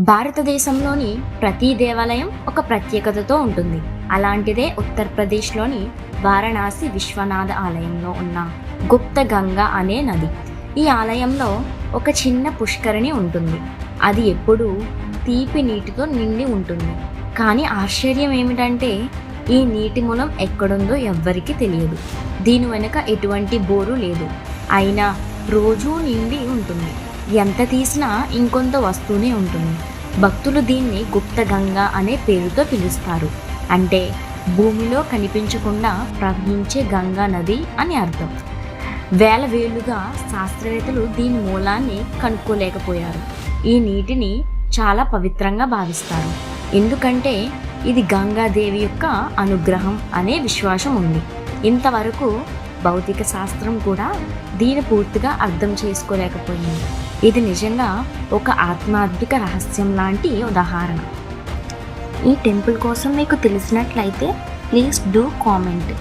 భారతదేశంలోని ప్రతి దేవాలయం ఒక ప్రత్యేకతతో ఉంటుంది. అలాంటిదే ఉత్తరప్రదేశ్లోని వారణాసి విశ్వనాథ ఆలయంలో ఉన్న గుప్త గంగా అనే నది. ఈ ఆలయంలో ఒక చిన్న పుష్కరిణి ఉంటుంది. అది ఎప్పుడూ తీపి నీటితో నిండి ఉంటుంది. కానీ ఆశ్చర్యం ఏమిటంటే ఈ నీటి మూలం ఎక్కడుందో ఎవ్వరికీ తెలియదు. దీని వెనుక ఎటువంటి బోరు లేదు. అయినా రోజూ నిండి ఉంటుంది. ఎంత తీసినా ఇంకొంత వస్తూనే ఉంటుంది. భక్తులు దీన్ని గుప్త గంగా అనే పేరుతో పిలుస్తారు. అంటే భూమిలో కనిపించకుండా ప్రవహించే గంగా నది అని అర్థం. వేల వేలుగా శాస్త్రవేత్తలు దీని మూలాన్ని కనుక్కోలేకపోయారు. ఈ నీటిని చాలా పవిత్రంగా భావిస్తారు. ఎందుకంటే ఇది గంగాదేవి యొక్క అనుగ్రహం అనే విశ్వాసం ఉంది. ఇంతవరకు భౌతిక శాస్త్రం కూడా దీని పూర్తిగా అర్థం చేసుకోలేకపోయింది. ఇది నిజంగా ఒక ఆత్మాత్మిక రహస్యం లాంటి ఉదాహరణ. ఈ టెంపుల్ కోసం మీకు తెలిసినట్లయితే ప్లీజ్ డూ కామెంట్.